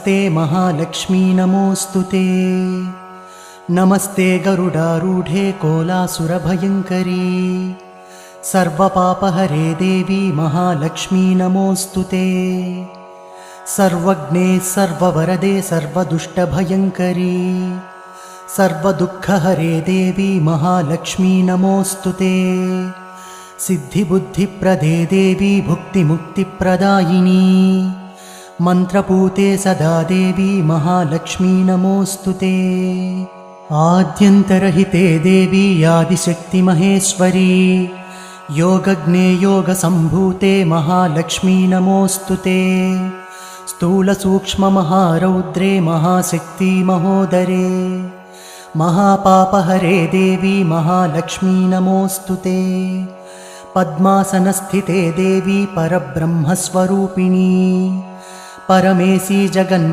नमस्ते महालक्ष्मी नमोऽस्तु ते। नमस्ते गरुडारूढे कोलासुरभयङ्करी। सर्वपापहरे देवी महालक्ष्मी नमोऽस्तु ते। सर्वज्ञे सर्ववरदे सर्वदुष्टभयङ्करी। सर्वदुःखहरे देवी महालक्ष्मी नमोऽस्तु ते। सिद्धिबुद्धिप्रदे देवी भुक्तिमुक्तिप्रदायिनी मन्त्रपूते सदा देवी महालक्ष्मी नमोऽस्तु ते। आद्यन्तरहिते देवी आदिशक्तिमहेश्वरी। योगज्ञे योगसम्भूते महालक्ष्मी नमोऽस्तु ते। स्थूलसूक्ष्ममहारौद्रे महाशक्ति महोदरे। महापापहरे देवी महालक्ष्मी नमोऽस्तु ते। पद्मासनस्थिते देवी परब्रह्मस्वरूपिणी परमेशी जगन